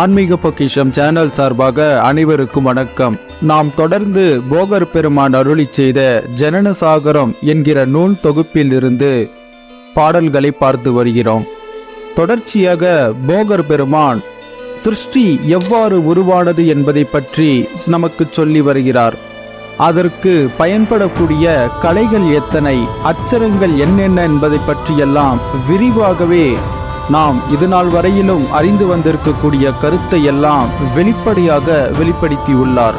ஆன்மீக பொக்கிஷம் சேனல் சார்பாக அனைவருக்கும் வணக்கம். நாம் தொடர்ந்து போகர் பெருமான் அருளி செய்த ஜனனசாகரம் என்கிற நூல் தொகுப்பில் இருந்து பாடல்களை பார்த்து வருகிறோம். தொடர்ச்சியாக போகர் பெருமான் சிருஷ்டி எவ்வாறு உருவானது என்பதை பற்றி நமக்கு சொல்லி வருகிறார். அதற்கு பயன்படக்கூடிய கலைகள் எத்தனை அச்சரங்கள் என்னென்ன என்பதை பற்றியெல்லாம் விரிவாகவே நாம் இதுநாள் வரையிலும் அறிந்து வந்திருக்கக்கூடிய கருத்தை எல்லாம் வெளிப்படையாக வெளிப்படுத்தியுள்ளார்.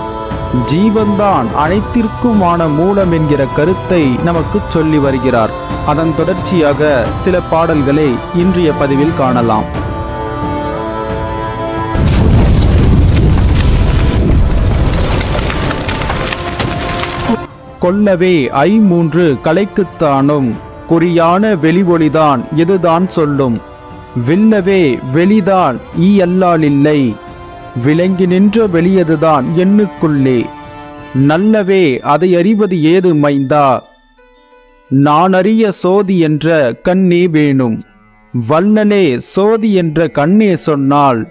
ஜீவன்தான் அனைத்திற்குமான மூலம் என்கிற கருத்தை நமக்கு சொல்லி வருகிறார். அதன் தொடர்ச்சியாக சில பாடல்களை இன்றைய பதிவில் காணலாம். கொல்லவே ஐமூன்று கலைக்குத்தானும் குறியான வெளிவொளிதான் இதுதான் சொல்லும்? வெல்லவே வெளிதான் ஈ அல்லாலில்லை விளங்கி நின்ற வெளியதுதான் எண்ணுக்குள்ளே நல்லவே அதை அறிவது ஏது மைந்தா? நான் அறிய சோதி என்ற கண்ணே வேணும். வல்லனே சோதி என்ற கண்ணே சொன்னால்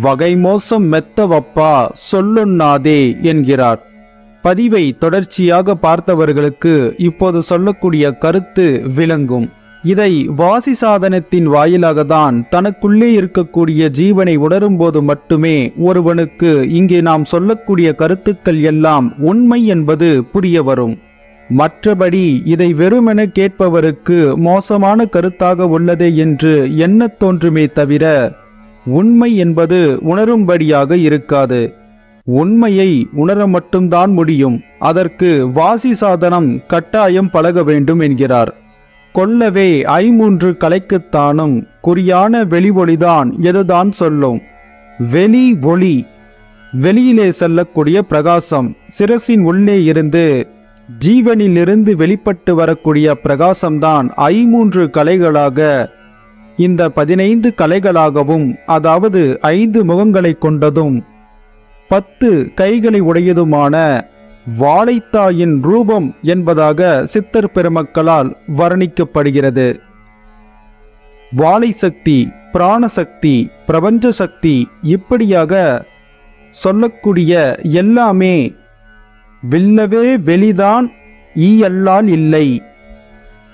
வகை மோசம் மெத்தவப்பா சொல்லுண்ணாதே என்கிறார். பதிவை தொடர்ச்சியாக பார்த்தவர்களுக்கு இப்போது சொல்லக்கூடிய கருத்து விளங்கும். இதை வாசி சாதனத்தின் வாயிலாக தான் தனக்குள்ளே இருக்கக்கூடிய ஜீவனை உணரும்போது மட்டுமே ஒருவனுக்கு இங்கே நாம் சொல்லக்கூடிய கருத்துக்கள் எல்லாம் உண்மை என்பது புரிய வரும். மற்றபடி இதை வெறுமென கேட்பவருக்கு மோசமான கருத்தாக உள்ளதே என்று எண்ணத் தோன்றுமே தவிர உண்மை என்பது உணரும்படியாக இருக்காது. உண்மையை உணர மட்டும்தான் முடியும். அதற்கு வாசி சாதனம் கட்டாயம் பழக வேண்டும் என்கிறார். கொல்லவே ஐமூன்று கலைக்குத்தானும் குறியான வெளிவொளிதான் எதுதான் சொல்லும்? வெளி ஒளி. வெளியிலே செல்லக்கூடிய பிரகாசம் சிரசின் உள்ளே இருந்து ஜீவனிலிருந்து வெளிப்பட்டு வரக்கூடிய பிரகாசம்தான் ஐமூன்று கலைகளாக இந்த பதினைந்து கலைகளாகவும் அதாவது ஐந்து முகங்களை கொண்டதும் பத்து கைகளை உடையதுமான வாழைத்தாயின் ரூபம் என்பதாக சித்தர் பெருமக்களால் வர்ணிக்கப்படுகிறது. வாழை சக்தி பிராணசக்தி பிரபஞ்ச சக்தி இப்படியாக சொல்லக்கூடிய எல்லாமே வில்லவே வெளிதான் ஈயல்லால் இல்லை.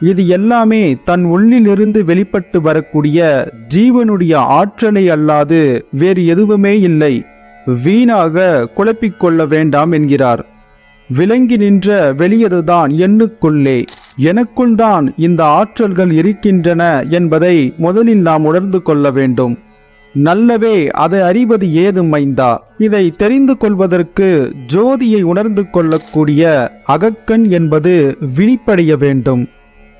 இது எல்லாமே தன் உள்ளிலிருந்து வெளிப்பட்டு வரக்கூடிய ஜீவனுடைய ஆற்றலை அல்லாது வேறு எதுவுமே இல்லை. வீணாக குழப்பிக்கொள்ள வேண்டாம் என்கிறார். விளங்கி நின்ற வெளியதுதான் எண்ணுக்குள்ளே. எனக்குள் தான் இந்த ஆற்றல்கள் இருக்கின்றன என்பதை முதலில் நாம் உணர்ந்து கொள்ள வேண்டும். நல்லவே அதை அறிவது ஏது மைந்தா இதை தெரிந்து கொள்வதற்கு ஜோதியை உணர்ந்து கொள்ளக்கூடிய அகக்கண் என்பது விழிப்படைய வேண்டும்.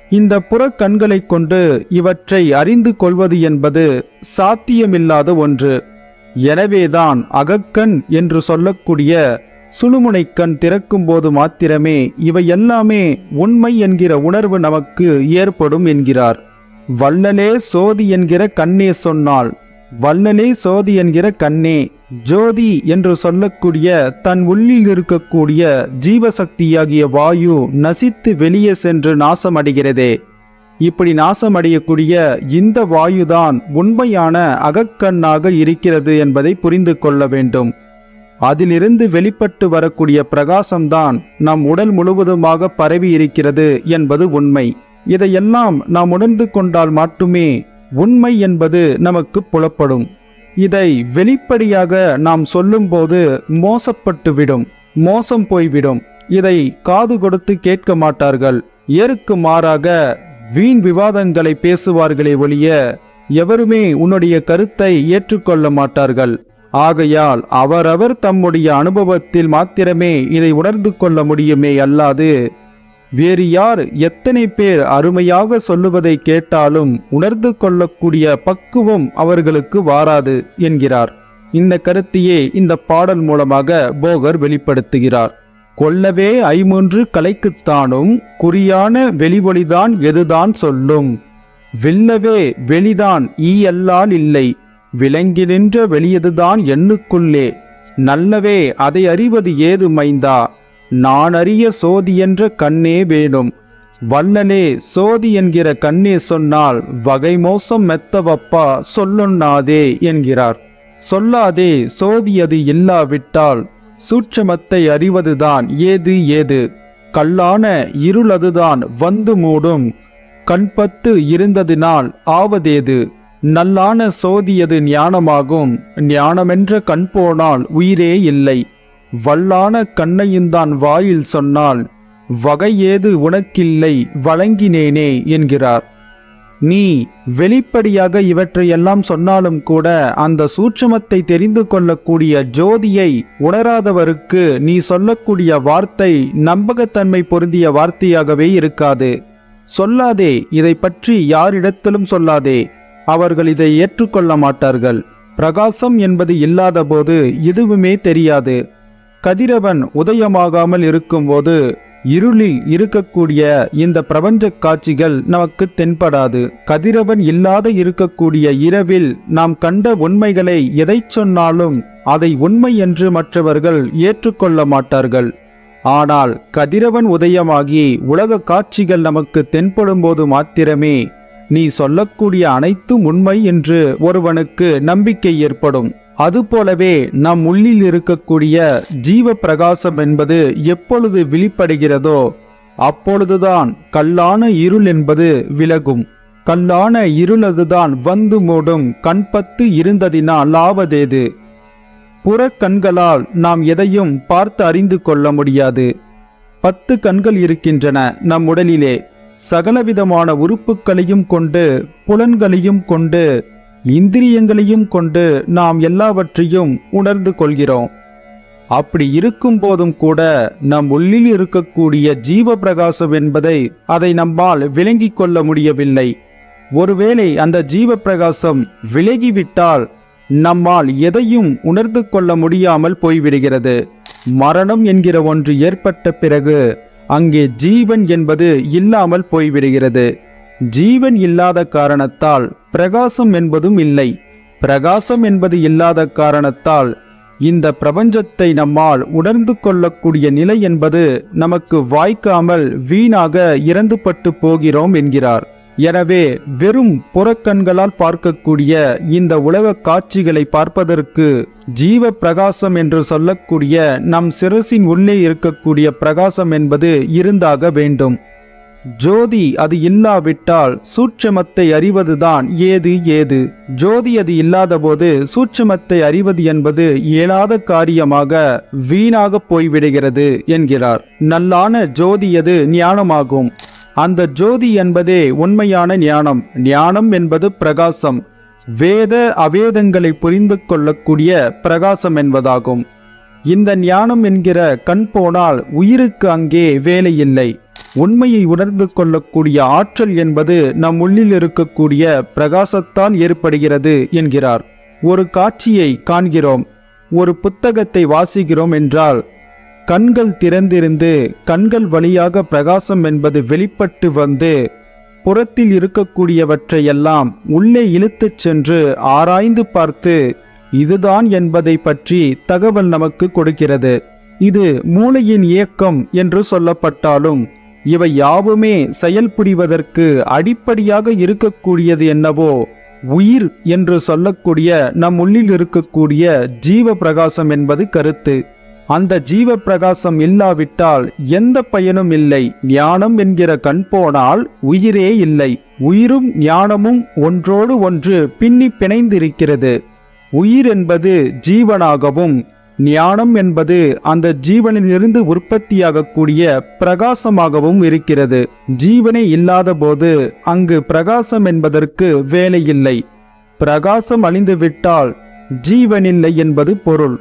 இந்த புறக்கண்களை கொண்டு இவற்றை அறிந்து கொள்வது என்பது சாத்தியமில்லாத ஒன்று. எனவேதான் அகக்கண் என்று சொல்லக்கூடிய சுழுமுனைக்கண் திறக்கும்போது மாத்திரமே இவை எல்லாமே உண்மை என்கிற உணர்வு நமக்கு ஏற்படும் என்கிறார். வள்ளலே சோதி என்கிற கண்ணே சொன்னால் வள்ளலே சோதி என்கிற கண்ணே ஜோதி என்று சொல்லக்கூடிய தன் உள்ளில் இருக்கக்கூடிய ஜீவசக்தியாகிய வாயு நசித்து வெளியே சென்று நாசமடைகிறதே. இப்படி நாசமடையக்கூடிய இந்த வாயுதான் உண்மையான அகக்கண்ணாக இருக்கிறது என்பதை புரிந்து கொள்ள வேண்டும். அதிலிருந்து வெளிப்பட்டு வரக்கூடிய பிரகாசம்தான் நம் உடல் முழுவதுமாக பரவி இருக்கிறது என்பது உண்மை. இதையெல்லாம் நாம் உணர்ந்து கொண்டால் மட்டுமே உண்மை என்பது நமக்கு புலப்படும். இதை வெளிப்படையாக நாம் சொல்லும்போது மோசப்பட்டுவிடும் மோசம் போய்விடும். இதை காது கொடுத்து கேட்க மாட்டார்கள். ஏருக்கு மாறாக வீண் விவாதங்களை பேசுவார்களே ஒழிய எவருமே உன்னுடைய கருத்தை ஏற்றுக்கொள்ள மாட்டார்கள். ஆகையால் அவரவர் தம்முடைய அனுபவத்தில் மாத்திரமே இதை உணர்ந்து கொள்ள முடியுமே அல்லாது வேறு யார் எத்தனை பேர் அருமையாக சொல்லுவதை கேட்டாலும் உணர்ந்து கொள்ளக்கூடிய பக்குவம் அவர்களுக்கு வாராது என்கிறார். இந்த கருத்தையே இந்த பாடல் மூலமாக போகர் வெளிப்படுத்துகிறார். கொல்லவே ஐமூன்று கலைக்குத்தானும் குறியான வெளிவொளிதான் எதுதான் சொல்லும். வெல்லவே வெளிதான் ஈயல்லால் இல்லை விளங்கி நின்ற வெளியதுதான் எண்ணுக்குள்ளே. நல்லவே அதை அறிவது ஏது மைந்தா? நான் அறிய சோதி என்ற கண்ணே வேணும். வல்லனே சோதி என்கிற கண்ணே சொன்னால் வகை மோசம் மெத்த வப்பா சொல்லுண்ணாதே என்கிறார். சொல்லாதே சோதியது இல்லாவிட்டால் சூட்சமத்தை அறிவதுதான் ஏது ஏது? கல்லான இருளதுதான் வந்து மூடும். கண்பத்து இருந்ததினால் ஆவதேது? நல்லான சோதியது ஞானமாகும். ஞானமென்ற கண் போனால் உயிரே இல்லை. வல்லான கண்ணையுந்தான் வாயில் சொன்னால் வகை ஏது உனக்கில்லை வழங்கினேனே என்கிறார். நீ வெளிப்படையாக இவற்றையெல்லாம் சொன்னாலும் கூட அந்த சூட்சமத்தை தெரிந்து கொள்ளக்கூடிய ஜோதியை உணராதவருக்கு நீ சொல்லக்கூடிய வார்த்தை நம்பகத்தன்மை பொருந்திய வார்த்தையாகவே இருக்காது. சொல்லாதே இதை பற்றி யாரிடத்திலும் சொல்லாதே. அவர்கள் இதை ஏற்றுக்கொள்ள மாட்டார்கள். பிரகாசம் என்பது இல்லாதபோது எதுவுமே தெரியாது. கதிரவன் உதயமாகாமல் இருக்கும்போது இருளில் இருக்கக்கூடிய இந்த பிரபஞ்ச காட்சிகள் நமக்கு தென்படாது. கதிரவன் இல்லாத இருக்கக்கூடிய இரவில் நாம் கண்ட உண்மைகளை எதை சொன்னாலும் அதை உண்மை என்று மற்றவர்கள் ஏற்றுக்கொள்ள மாட்டார்கள். ஆனால் கதிரவன் உதயமாகி உலக காட்சிகள் நமக்கு தென்படும்போது மாத்திரமே நீ சொல்லக்கூடிய அனைத்தும் உண்மை என்று ஒருவனுக்கு நம்பிக்கை ஏற்படும். அதுபோலவே நம் உள்ளில் இருக்கக்கூடிய ஜீவ பிரகாசம் என்பது எப்பொழுது விழிப்படுகிறதோ அப்பொழுதுதான் கல்லான இருள் என்பது விலகும். கல்லான இருளதுதான் வந்து மூடும் கண்பத்து இருந்ததினால் ஆவதேது புறக்கண்களால் நாம் எதையும் பார்த்து அறிந்து கொள்ள முடியாது. பத்து கண்கள் இருக்கின்றன நம் உடலிலே. சகலவிதமான உறுப்புகளையும் கொண்டு புலன்களையும் கொண்டு இந்திரியங்களையும் கொண்டு நாம் எல்லாவற்றையும் உணர்ந்து கொள்கிறோம். அப்படி இருக்கும் போதும் கூட நம் உள்ளில் இருக்கக்கூடிய ஜீவ பிரகாசம் என்பதை அதை நம்மால் விளங்கிக் கொள்ள முடியவில்லை. ஒருவேளை அந்த ஜீவ பிரகாசம் விலகிவிட்டால் நம்மால் எதையும் உணர்ந்து கொள்ள முடியாமல் போய்விடுகிறது. மரணம் என்கிற ஒன்று ஏற்பட்ட பிறகு அங்கே ஜீவன் என்பது இல்லாமல் போய்விடுகிறது. ஜீவன் இல்லாத காரணத்தால் பிரகாசம் என்பதும் இல்லை. பிரகாசம் என்பது இல்லாத காரணத்தால் இந்த பிரபஞ்சத்தை நம்மால் உணர்ந்து கொள்ளக்கூடிய நிலை என்பது நமக்கு வாய்க்காமல் வீணாக இறந்துபட்டு போகிறோம் என்கிறார். எனவே வெறும் புறக்கண்களால் பார்க்கக்கூடிய இந்த உலக காட்சிகளை பார்ப்பதற்கு ஜீவ பிரகாசம் என்று சொல்லக்கூடிய நம் சிரசின் உள்ளே இருக்கக்கூடிய பிரகாசம் என்பது இருந்தாக வேண்டும். ஜோதி அது இல்லாவிட்டால் சூட்சமத்தை அறிவதுதான் ஏது ஏது. ஜோதி அது இல்லாதபோது சூட்சமத்தை அறிவது என்பது இயலாத காரியமாக வீணாக போய்விடுகிறது என்கிறார். நல்லான ஜோதி அது ஞானமாகும். அந்த ஜோதி என்பதே உண்மையான ஞானம். ஞானம் என்பது பிரகாசம். வேத அவேதங்களை புரிந்து கொள்ளக்கூடிய பிரகாசம் என்பதாகும். இந்த ஞானம் என்கிற கண் போனால் உயிருக்கு அங்கே வேலை இல்லை. உண்மையை உணர்ந்து கொள்ளக்கூடிய ஆற்றல் என்பது நம் உள்ளில் இருக்கக்கூடிய பிரகாசத்தால் ஏற்படுகிறது என்கிறார். ஒரு காட்சியை காண்கிறோம். ஒரு புத்தகத்தை வாசிக்கிறோம் என்றால் கண்கள் திறந்திருந்து கண்கள் வழியாக பிரகாசம் என்பது வெளிப்பட்டு வந்து புறத்தில் இருக்கக்கூடியவற்றையெல்லாம் உள்ளே இழுத்துச் சென்று ஆராய்ந்து பார்த்து இதுதான் என்பதை பற்றி தகவல் நமக்கு கொடுக்கிறது. இது மூளையின் இயக்கம் என்று சொல்லப்பட்டாலும் இவை யாவுமே செயல்புரிவதற்கு அடிப்படையாக இருக்கக்கூடியது என்னவோ உயிர் என்று சொல்லக்கூடிய நம் உள்ளில் இருக்கக்கூடிய ஜீவ பிரகாசம் என்பது கருத்து. அந்த ஜீவ பிரகாசம் இல்லாவிட்டால் எந்த பயனும் இல்லை. ஞானம் என்கிற கண் போனால் உயிரே இல்லை. உயிரும் ஞானமும் ஒன்றோடு ஒன்று பின்னி பிணைந்திருக்கிறது. உயிர் என்பது ஜீவனாகவும் ஞானம் என்பது அந்த ஜீவனிலிருந்து உற்பத்தியாகக்கூடிய பிரகாசமாகவும் இருக்கிறது. ஜீவனே இல்லாதபோது அங்கு பிரகாசம் என்பதற்கு வேலையில்லை. பிரகாசம் அழிந்துவிட்டால் ஜீவனில்லை என்பது பொருள்.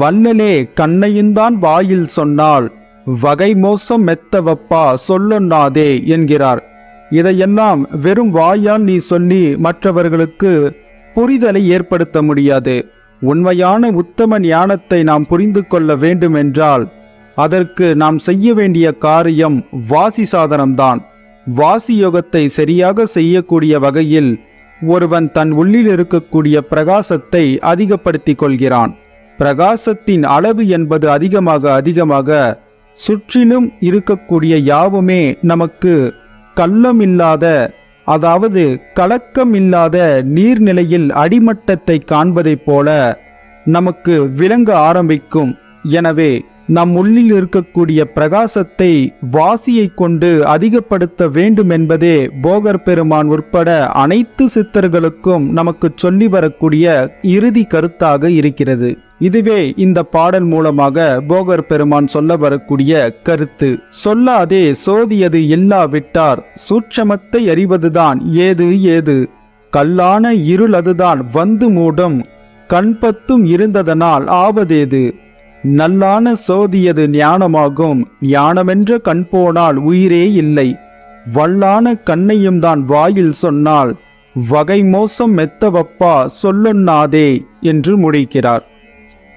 வண்ணனே கண்ணையுந்தான் வாயில் சொன்னால் வகை மோசம் மெத்தவப்பா சொல்லொன்னாதே என்கிறார். இதையெல்லாம் வெறும் வாயால் நீ சொல்லி மற்றவர்களுக்கு புரிதலை ஏற்படுத்த முடியாது. உண்மையான உத்தம ஞானத்தை நாம் புரிந்து கொள்ள வேண்டுமென்றால் அதற்கு நாம் செய்ய வேண்டிய காரியம் வாசி சாதனம்தான் வாசி யோகத்தை சரியாக செய்யக்கூடிய வகையில் ஒருவன் தன் உள்ளில் இருக்கக்கூடிய பிரகாசத்தை அதிகப்படுத்திக் கொள்கிறான். பிரகாசத்தின் அளவு என்பது அதிகமாக அதிகமாக சுற்றிலும் இருக்கக்கூடிய யாவுமே நமக்கு கள்ளமில்லாத அதாவது கலக்கம் இல்லாத நீர்நிலையில் அடிமட்டத்தை காண்பதைப் போல நமக்கு விளங்க ஆரம்பிக்கும். எனவே நம் உள்ளில் இருக்கக்கூடிய பிரகாசத்தை வாசியை கொண்டு அதிகப்படுத்த வேண்டும் என்பதே போகர் பெருமான் உட்பட அனைத்து சித்தர்களுக்கும் நமக்கு சொல்லி வரக்கூடிய இறுதி கருத்தாக இருக்கிறது. இதுவே இந்த பாடல் மூலமாக போகர் பெருமான் சொல்ல வரக்கூடிய கருத்து. சொல்லாதே சோதியது இல்லாவிட்டார் சூட்சமத்தை அறிவதுதான் ஏது ஏது. கல்லான இருள் அதுதான் வந்து மூடும் கண்பத்தும் இருந்ததனால் ஆவதேது. நல்லான சோதியது ஞானமாகும் ஞானமென்ற கண் போனால் உயிரே இல்லை. வல்லான கண்ணையும் தான் வாயில் சொன்னால் வகை மோசம் மெத்தவப்பா சொல்லுண்ணாதே என்று முடிக்கிறார்.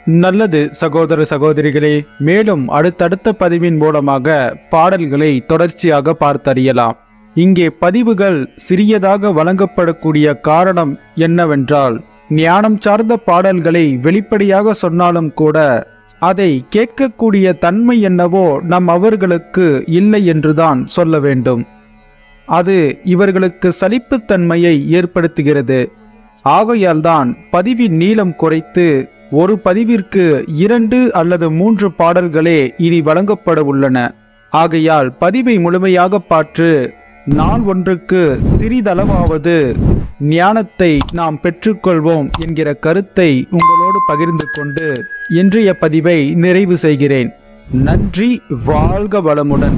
நல்லது சகோதர சகோதரிகளே. மேலும் அடுத்தடுத்த பதிவின் மூலமாக பாடல்களை தொடர்ச்சியாக பார்த்தறியலாம். இங்கே பதிவுகள் சிறியதாக வழங்கப்படக்கூடிய காரணம் என்னவென்றால் ஞானம் சார்ந்த பாடல்களை வெளிப்படையாக சொன்னாலும் கூட அதை கேட்கக்கூடிய தன்மை என்னவோ நம் அவர்களுக்கு இல்லை என்றுதான் சொல்ல வேண்டும். அது இவர்களுக்கு சலிப்புத்தன்மையை ஏற்படுத்துகிறது. ஆகையால்தான் பதிவின் நீளம் குறைத்து ஒரு பதிவிற்கு இரண்டு அல்லது மூன்று பாடல்களே இனி வழங்கப்பட உள்ளன. ஆகையால் பதிவை முழுமையாக பாற்று நாள் ஒன்றுக்கு சிறிதளவாவது ஞானத்தை நாம் பெற்றுக்கொள்வோம் என்கிற கருத்தை உங்களோடு பகிர்ந்து கொண்டு இன்றைய பதிவை நிறைவு செய்கிறேன். நன்றி வாழ்க வளமுடன்.